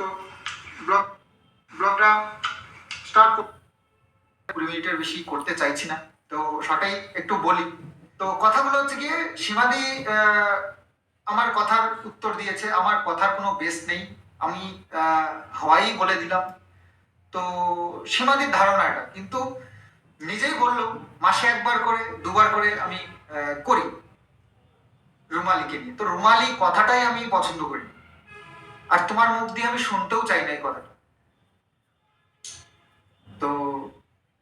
তো ব্লগ, ব্লগটা স্টার্ট কুড়ি মিনিটের বেশি করতে চাইছি না। তো শর্টেই একটু বলি। তো কথাগুলো হচ্ছে গিয়ে, সীমাদি আমার কথার উত্তর দিয়েছে। আমার কথার কোনো বেস নেই। আমি হাওয়াই বলে দিলাম। তো সীমাদির ধারণা এটা। কিন্তু নিজেই বলল, মাসে একবার করে, দুবার করে আমি করি। রুমালিকে নিয়ে। তো রুমালি কথাটাই আমি পছন্দ করি। আর তোমার মুখ দিয়ে আমি শুনতেও চাই না এই তো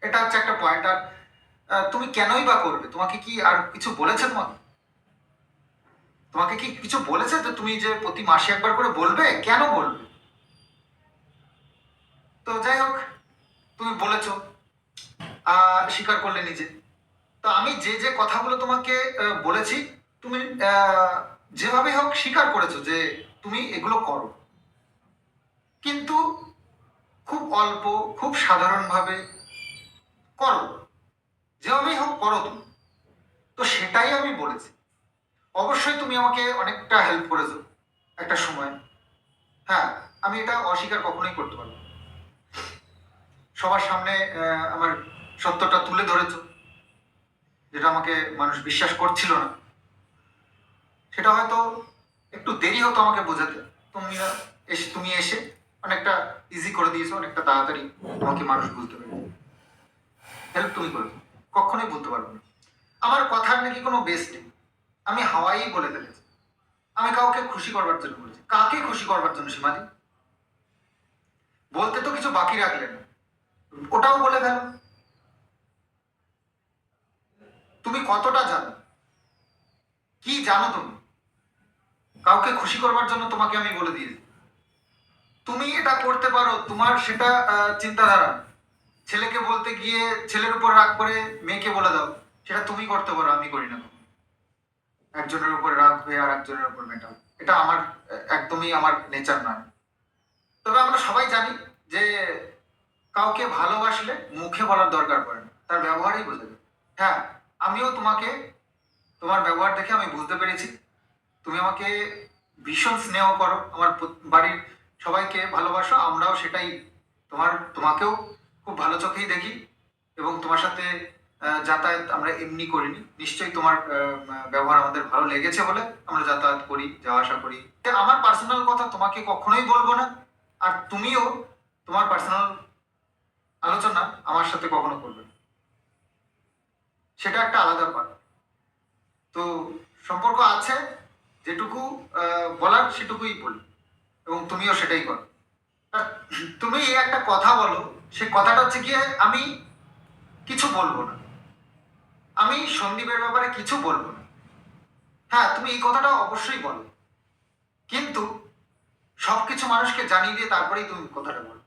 এটা হচ্ছে একটা পয়েন্ট আর তুমি কেনই বা করবে? তোমাকে কি আর কিছু বলেছে তোমাকে? তোমাকে কি কিছু বলেছে তো তুমি যে প্রতি মাসে একবার করে বলবে? কেন বলবে? তো যাই হোক, তুমি বলেছ স্বীকার করলে নিজে। তো আমি যে যে কথাগুলো তোমাকে বলেছি, তুমি যেভাবেই হোক স্বীকার করেছ যে তুমি এগুলো করো। কিন্তু খুব অল্প, খুব সাধারণভাবে করো। যেভাবেই হোক করো তুমি। তো সেটাই আমি বলেছি। অবশ্যই তুমি আমাকে অনেকটা হেল্প করেছ একটা সময়। হ্যাঁ আমি এটা অস্বীকার কখনোই করতে পারব সবার সামনে আমার সত্যটা তুলে ধরেছো, যেটা আমাকে মানুষ বিশ্বাস করছিল না। সেটা হয়তো একটু দেরি হতো আমাকে বোঝাতে। তুমি এসে তুমি এসে অনেকটা ইজি করে দিয়েছ, অনেকটা তাড়াতাড়ি আমাকে মানুষ বুঝতে পারে হেল্প তুমি করেছ। কখনোই বলতে পারব না। আমার কথার নাকি কোনো বেস নেই। আমি হাওয়াই বলে ফেলেছি। আমি কাউকে খুশি করবার জন্য বলেছি। কাকে খুশি করবার জন্য, সীমাদি? বলতে তো কিছু বাকি রাখলেন না। ওটাও বলে ফেলো। তুমি কতটা জানো? কি জানো তুমি? কাউকে খুশি করবার জন্য তোমাকে আমি বলে দিয়েছি। তুমি এটা করতে পারো, তোমার সেটা চিন্তাধারা। ছেলেকে বলতে গিয়ে ছেলের উপর রাগ করে মেয়েকে বলে দাও, সেটা তুমি করতে পারো, আমি করি না একজনের উপর রাগ হয়ে আর একজনের উপর মেটাও। এটা আমার একদমই আমার নেচার নয়। তবে আমরা সবাই জানি যে কাউকে ভালোবাসলে মুখে বলার দরকার পড়ে না, তার ব্যবহারেই বোঝা যায় হ্যাঁ আমিও তোমাকে, তোমার ব্যবহার দেখে আমি বুঝতে পেরেছি। তুমি আমাকে ভীষণ স্নেহ করো, আমার বাড়ির সবাইকে ভালোবাসো, আমরাও সেটাই তোমার, তোমাকেও খুব ভালো চোখেই দেখি এবং তোমার সাথে যাতায়াত আমরা এমনি করিনি। নিশ্চয়ই তোমার ব্যবহার আমাদের ভালো লেগেছে বলে আমরা যাতায়াত করি, যাওয়া আসা করি। আমার পার্সোনাল কথা তোমাকে কখনোই বলব না, আর তুমিও তোমার পার্সোনাল আলোচনা আমার সাথে কখনো করবে না। সেটা একটা আলাদা পার্ট তো সম্পর্ক আছে, যেটুকু বলার সেটুকুই বলি। এবং তুমিও সেটাই করো। তুমি একটা কথা বলো, সে কথাটা হচ্ছে গিয়ে আমি কিছু বলব না। আমি সন্দীপের ব্যাপারে কিছু বলব না। হ্যাঁ তুমি এই কথাটা অবশ্যই বলো। কিন্তু সবকিছু মানুষকে জানিয়ে দিয়ে তারপরেই তুমি কথাটা বলো।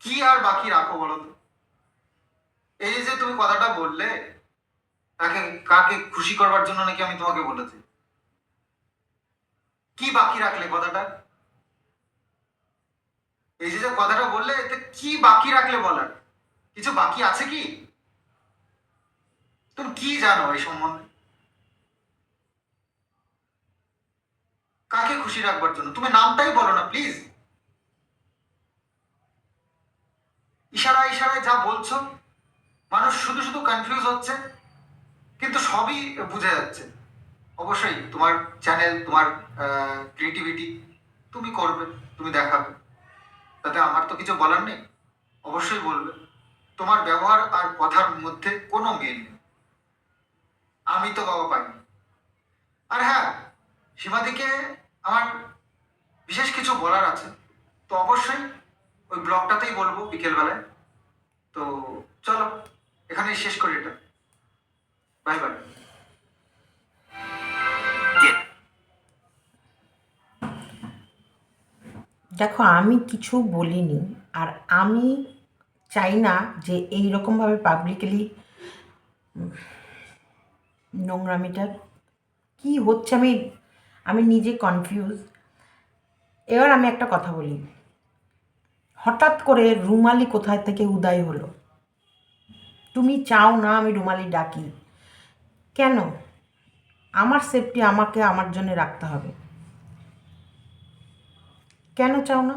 কি আর বাকি রাখো বলো তো? এই যে তুমি কথাটা বললে, তাকে কাকে খুশি করবার জন্য নাকি আমি তোমাকে বলেছি? কি বাকি রাখলে কথাটা? এই যে কথাটা বললে, এতে কি বাকি রাখলে বলার? কিছু বাকি আছে কি? তুমি কি জানো এই সম্বন্ধে? কাকে খুশি রাখবার জন্য? তুমি নামটাই বলো না প্লিজ ইশারা ইশারায় যা বলছো, মানুষ শুধু শুধু কনফিউজ হচ্ছে, কিন্তু সবই বুঝে যাচ্ছে। অবশ্যই তোমার চ্যানেল তোমার ক্রিয়েটিভিটি তুমি করবে, তুমি দেখাবে। তাতে আমার তো কিছু বলার নেই। অবশ্যই বলবে, তোমার ব্যবহার আর কথার মধ্যে কোনো মিল নেই। আমি তো বাবা পাইনি। আর হ্যাঁ সীমাদিকে আমার বিশেষ কিছু বলার আছে। তো অবশ্যই ওই ব্লগটাতেই বলব বিকেলবেলায়। তো চলো, এখানেই শেষ করি এটা। Bye bye. দেখো, আমি কিছু বলিনি আর আমি চাই না যে এই রকমভাবে পাবলিকলি নোংরামিটা কি হচ্ছে আমি আমি নিজে কনফিউজ এবার আমি একটা কথা বলি। হঠাৎ করে রুমালি কোথায় থেকে উদয় হলো? তুমি চাও না আমি রুমালি ডাকি। কেন? আমার সেফটি আমাকে আমার জন্য রাখতে হবে। কেন চাও না?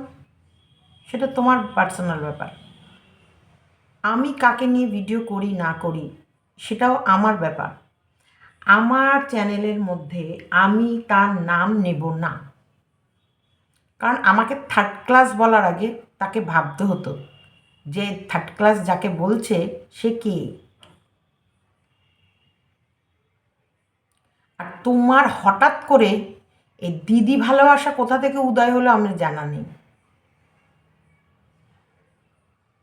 সেটা তোমার পার্সোনাল ব্যাপার। আমি কাকে নিয়ে ভিডিও করি, না করি, সেটাও আমার ব্যাপার। আমার চ্যানেলের মধ্যে আমি তার নাম নেব না। কারণ আমাকে থার্ড ক্লাস বলার আগে তাকে ভাবতে হতো যে থার্ড ক্লাস যাকে বলছে, সে কে? আর তোমার হঠাৎ করে এই দিদি ভালোবাসা কোথা থেকে উদয় হলো আমার জানা নেই।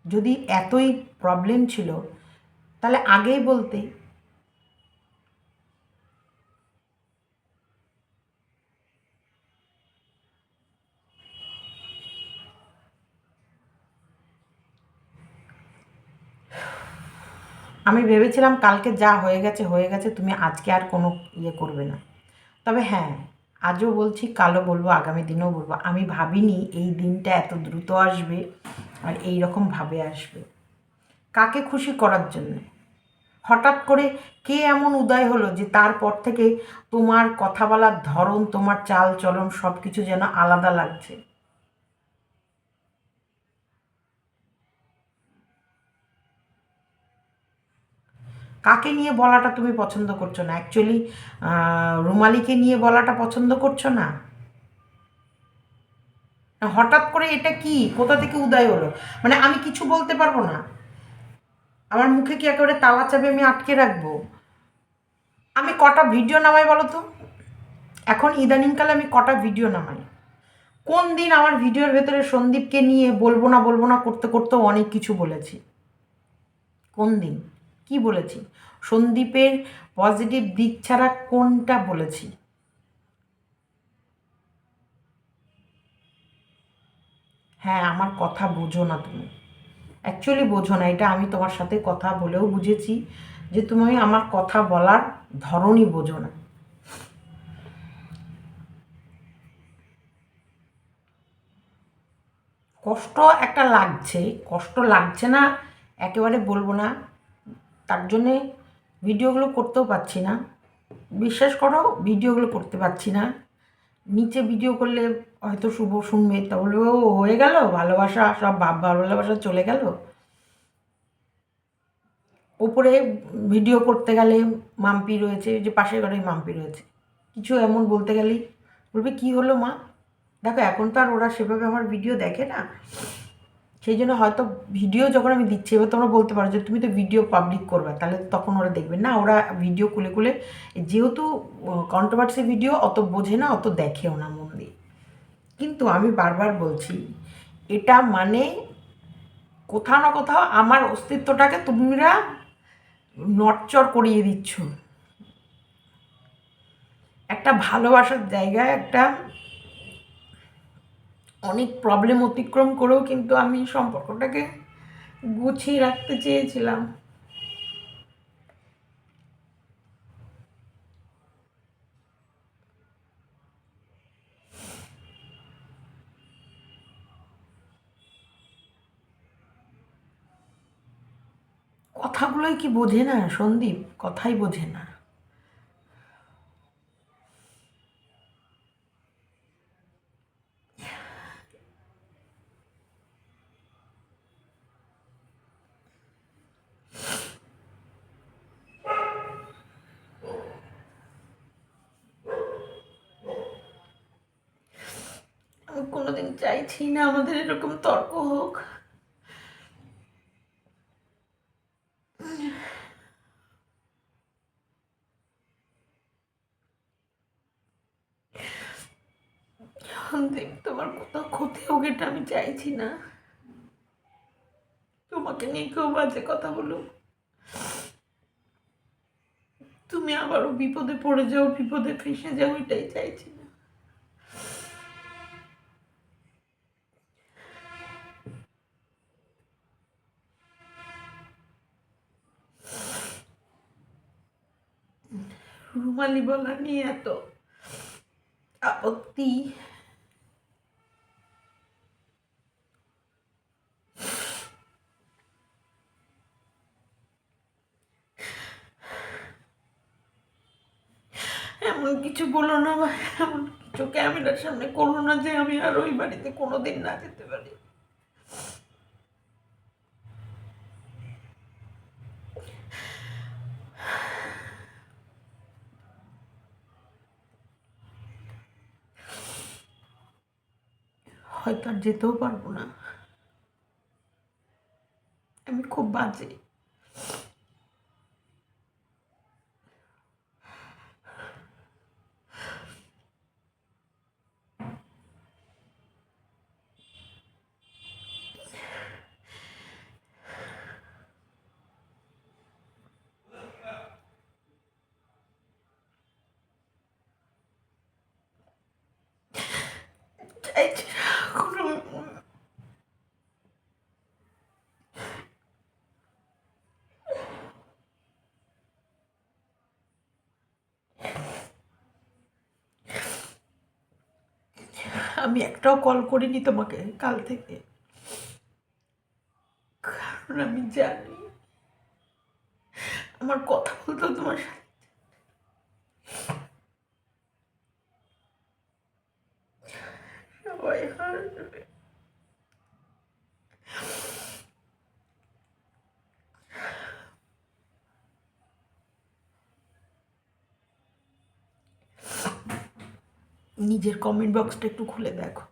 যদি এতই প্রবলেম ছিল, তাহলে আগেই বলতে। আমি ভেবেছিলাম কালকে যা হয়ে গেছে হয়ে গেছে, তুমি আজকে আর কোনো ইয়ে করবে না। তবে হ্যাঁ আজও বলছি কালো বলব, আগামী দিনেও বলব। আমি ভাবিনি এই দিনটা এত দ্রুত আসবে আর এই রকমভাবে আসবে। কাকে খুশি করার জন্য? হঠাৎ করে কে এমন উদয় হলো যে তারপর থেকে তোমার কথা বলার ধরন, তোমার চাল চলন সব কিছু যেন আলাদা লাগছে? কাকে নিয়ে বলাটা তুমি পছন্দ করছ না? অ্যাকচুয়ালি রুমালিকে নিয়ে বলাটা পছন্দ করছ না? হঠাৎ করে এটা কি? কোথা থেকে উদয় হলো? মানে আমি কিছু বলতে পারব না। আমার মুখে কি একেবারে তালা চাবি আমি আটকে রাখব? আমি কটা ভিডিও নামাই বলো তো? এখন ইদানিংকালে আমি কটা ভিডিও নামাই। কোন দিন আমার ভিডিওর ভেতরে সন্দীপকে নিয়ে বলব না বলব না, করতে, করতেও অনেক কিছু বলেছি। কোন দিন? কি বলেছি? সন্দীপের পজিটিভ দিক ছাড়া কোনটা বলেছি? হ্যাঁ আমার কথা বোঝো না তুমি। অ্যাকচুয়ালি বোঝো না, এটা আমি তোমার সাথে কথা বলেও বুঝেছি যে তুমি আমার কথা বলার ধরনই বোঝো না। কষ্ট একটা লাগছে, কষ্ট লাগছে না, একেবারে বলব না। তার জন্যে ভিডিওগুলো করতেও পারছি না। বিশ্বাস করো, ভিডিওগুলো করতে পারছি না। নিচে ভিডিও করলে হয়তো শুভ শুনবে তা বলবে ও হয়ে গেল, ভালোবাসা, সব ভালোবাসা চলে গেল। ওপরে ভিডিও করতে গেলে মাম্পি রয়েছে যে পাশের ঘরে মাম্পি রয়েছে। কিছু এমন বলতে গেলেই বলবে, কি হলো মা? দেখো, এখন তো আর ওরা সেভাবে আমার ভিডিও দেখে না। সেই জন্য হয়তো ভিডিও যখন আমি দিচ্ছি, এবার তোমরা বলতে পারো যে তুমি তো ভিডিও পাবলিক করবে, তাহলে তখন ওরা দেখবে। না, ওরা ভিডিও খুলে খুলে, যেহেতু কন্ট্রোভার্সি ভিডিও অত বোঝে না, অত দেখেও না মন দিয়ে। কিন্তু আমি বারবার বলছি, এটা মানে কোথাও না কোথাও আমার অস্তিত্বটাকে তোমরা নটচর করিয়ে দিচ্ছ। একটা ভালোবাসার জায়গায় একটা অনেক প্রবলেম অতিক্রম করেও কিন্তু আমি সম্পর্কটাকে গুছিয়ে রাখতে চেয়েছিলাম। কথাগুলোই কি বোঝে না সন্দীপ? কথাই বোঝে না আমি কোনোদিন চাইছি না, আমাদের এরকম তর্ক হোক। দেখ তোমার কোথাও ক্ষতি হোক, এটা আমি চাইছি না। তোমাকে নিয়ে কেউ বাজে কথা বলুক। তুমি আবারও বিপদে পড়ে যাও, বিপদে ফেসে যাও, এটাই চাইছি রুমালি বলা নিয়ে এত আপত্তি। এমন কিছু বলো না এমন কিছু ক্যামেরার সামনে করো না যে আমি আর ওই বাড়িতে কোনোদিন না যেতে পারি। হয়তো আর যেতেও পারব না। আমি খুব বাজে চাইছি না কোনো আমি একটাও কল করিনি তোমাকে, কাল থেকে। কারণ আমি জানি, আমার কথা বলতেও তোমার সাথে সবাই হাসবে নিজের কমেন্ট বক্সটা একটু খুলে দেখো।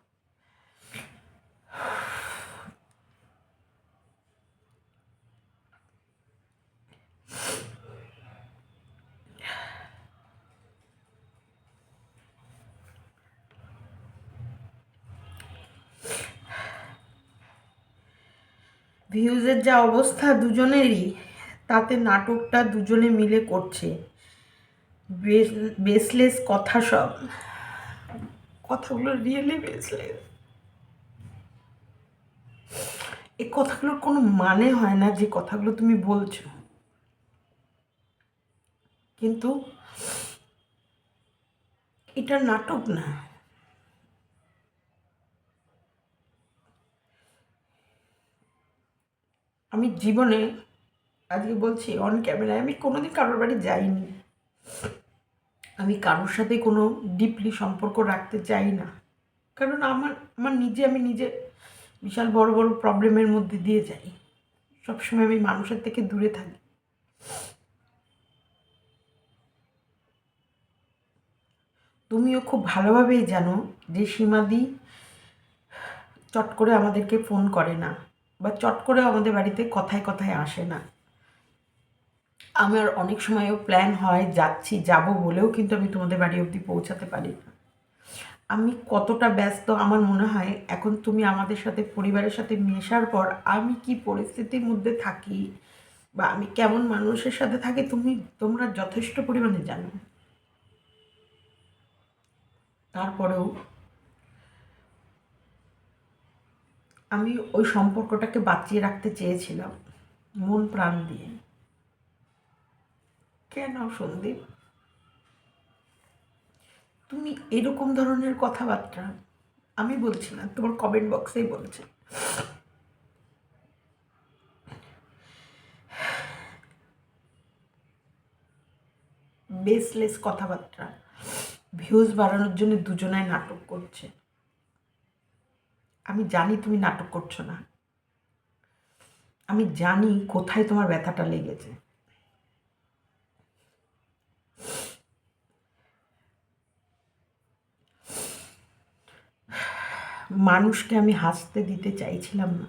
ভিউজের যা অবস্থা দুজনেরই, তাতে নাটকটা দুজনে মিলে করছে। বেসলেস কথা সব। কথাগুলো রিয়েলি বেসলেস এই কথাগুলোর কোনো মানে হয় না যে কথাগুলো তুমি বলছো। কিন্তু এটা নাটক না। আমি জীবনে আজকে বলছি অন ক্যামেরায় আমি কোনোদিন কারোর বাড়ি যাইনি। আমি কারোর সাথে কোনো ডিপলি সম্পর্ক রাখতে চাই না। কারণ আমার আমার নিজে, আমি নিজে বিশাল বড় বড় প্রবলেমের মধ্যে দিয়ে যাই। সবসময় আমি মানুষের থেকে দূরে থাকি। তুমিও খুব ভালোভাবেই জানো যে সীমাদি চট করে আমাদেরকে ফোন করে না বা চট করে আমাদের বাড়িতে কথায় কথায় আসে না। আমার অনেক সময়ও প্ল্যান হয় যাচ্ছি, যাব বলেও কিন্তু আমি তোমাদের বাড়ি অবধি পৌঁছাতে পারি না। আমি কতটা ব্যস্ত আমার মনে হয়, এখন তুমি আমাদের সাথে, পরিবারের সাথে মেশার পর আমি কি পরিস্থিতির মধ্যে থাকি বা আমি কেমন মানুষের সাথে থাকি তুমি, তোমরা যথেষ্ট পরিমাণে জানো। তারপরেও আমি ওই সম্পর্কটাকে বাঁচিয়ে রাখতে চেয়েছিলাম, মন প্রাণ দিয়ে। কেন সন্দীপ? তুমি এরকম ধরনের কথাবার্তা আমি বলছি না, তোমার কমেন্ট বক্সেই বলছে। বেসলেস কথাবার্তা ভিউজ বাড়ানোর জন্য দুজনায় নাটক করছে। আমি জানি তুমি নাটক করছ না। আমি জানি কোথায় তোমার ব্যথাটা লেগেছে। মানুষকে আমি হাসতে দিতে চাইছিলাম না।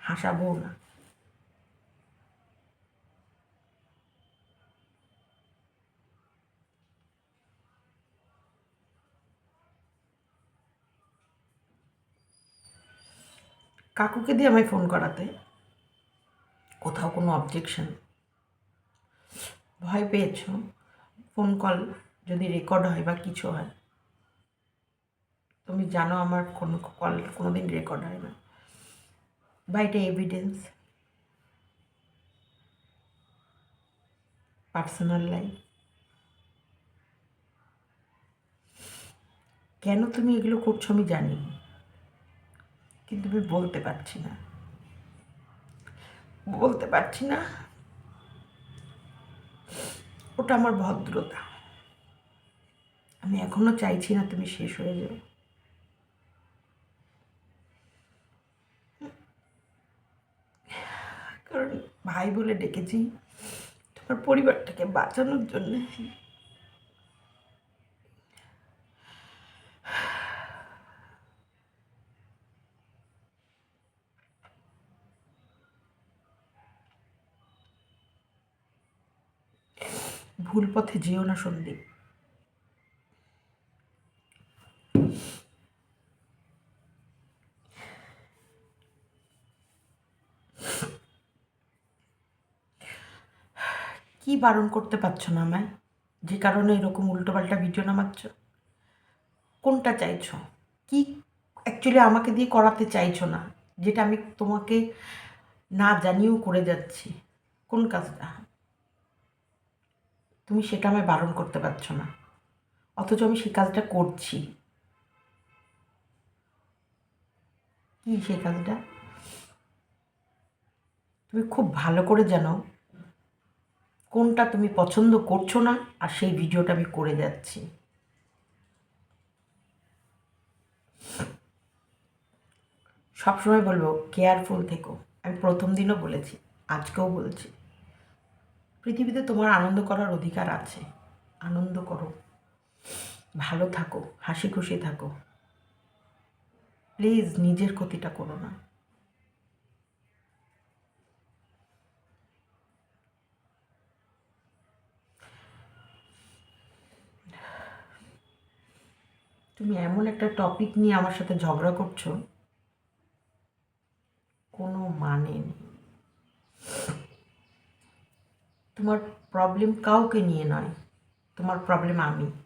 হাসাবো না। কাকুকে দিয়ে আমায় ফোন করাতে কোথাও কোনো অবজেকশন ভয় পেয়েছ? ফোন কল যদি রেকর্ড হয় বা কিছু হয়। তুমি জানো আমার কোনো কল কোনো দিন রেকর্ড হয় না। বা এটা এভিডেন্স পার্সোনাল লাইফ কেন তুমি এগুলো করছ আমি জানি, কিন্তু আমি বলতে পারছি না। বলতে পারছি না, ওটা আমার ভদ্রতা। আমি এখনও চাইছি না তুমি শেষ হয়ে যাও। কারণ ভাই বলে ডেকেছি তোমার পরিবারটাকে বাঁচানোর জন্য। ভুল পথে যেও না সন্দীপ কি বারণ করতে পারছ না আমায়? যে কারণে এরকম উল্টোপাল্টা ভিডিও নামাচ্ছ? কোনটা চাইছো? কি অ্যাকচুয়ালি আমাকে দিয়ে করাতে চাইছো না? যেটা আমি তোমাকে না জানিয়েও করে যাচ্ছি। কোন কাজটা? তুমি সেটা আমায় বারণ করতে পারছ না। অথচ আমি সেই কাজটা করছি। কি সেই কাজটা? তুমি খুব ভালো করে জানো কোনটা তুমি পছন্দ করছ না, আর সেই ভিডিওটা আমি করে যাচ্ছি। সবসময় বলব কেয়ারফুল থেকো। আমি প্রথম দিনও বলেছি, আজকেও বলছি। পৃথিবীতে তোমার আনন্দ করার অধিকার আছে। আনন্দ করো। ভালো থাকো, হাসি খুশি থাকো। প্লিজ নিজের ক্ষতিটা করো না। তুমি এমন একটা টপিক নিয়ে আমার সাথে ঝগড়া করছ? কোনো মানে নেই। তোমার প্রবলেম কাউকে নিয়ে নয়, তোমার প্রবলেম আমি।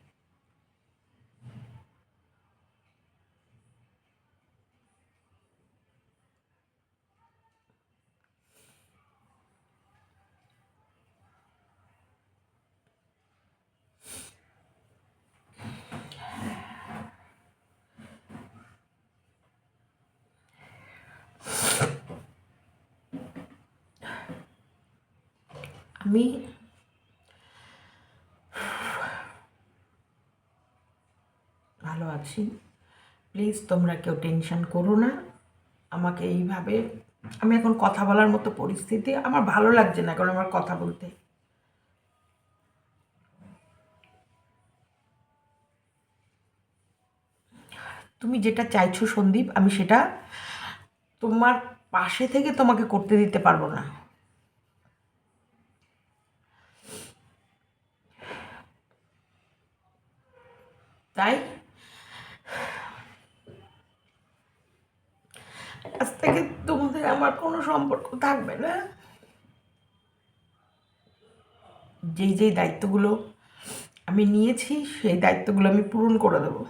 আমি ভালো আছি। প্লিজ তোমরা কেউ টেনশন করো না। আমাকে এইভাবে, আমি এখন কথা বলার মতো পরিস্থিতি। আমার ভালো লাগছে না কারণ আমার কথা বলতে। তুমি যেটা চাইছো, সন্দীপ, আমি সেটা তোমার পাশে থেকে তোমাকে করতে দিতে পারব না। তাই? আজ থেকে তোমাদের আমার কোনো সম্পর্ক থাকবে না। যেই যেই দায়িত্বগুলো আমি নিয়েছি, সেই দায়িত্বগুলো আমি পূরণ করে দেবো।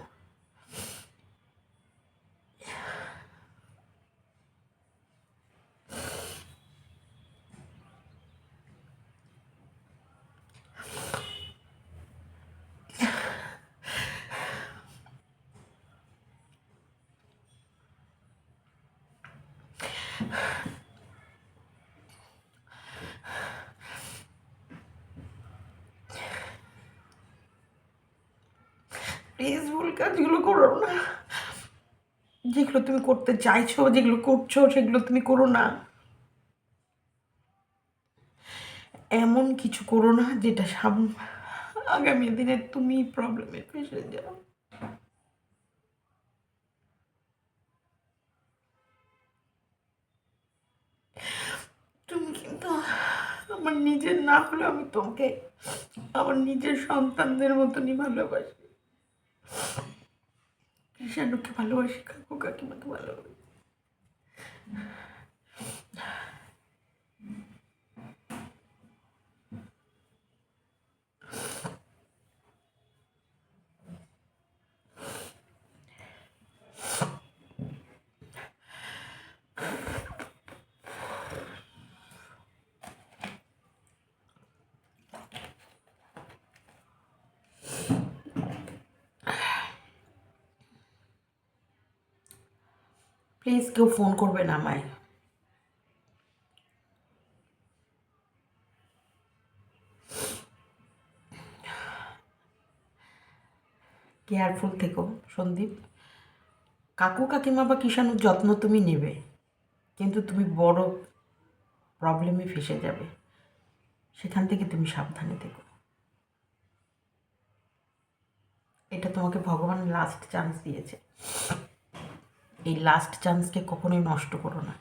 প্লিজ ভুল কাজগুলো করো না। যেগুলো তুমি করতে চাইছো, যেগুলো করছ, সেগুলো তুমি করো না। এমন কিছু করো না যেটা আগামী দিনে তুমি প্রবলেমে ফেসে যাও তুমি কিন্তু আমার নিজের না হলে আমি তোমাকে, আমার নিজের সন্তানদের মতনই ভালোবাসি। কৃষাণুকে ভালোবাসি কাকু কাকিমাকে ভালোবাসি প্লিজ কেউ ফোন করবে না আমায়। কেয়ারফুল থেকো, সন্দীপ। কাকু, কাকিমা বা কিষাণুর যত্ন তুমি নেবে, কিন্তু তুমি বড় প্রবলেমে ফেসে যাবে। সেখান থেকে তুমি সাবধানে থেকো। এটা তোমাকে ভগবান লাস্ট চান্স দিয়েছে। এই লাস্ট চান্সকে কখনোই নষ্ট করো না।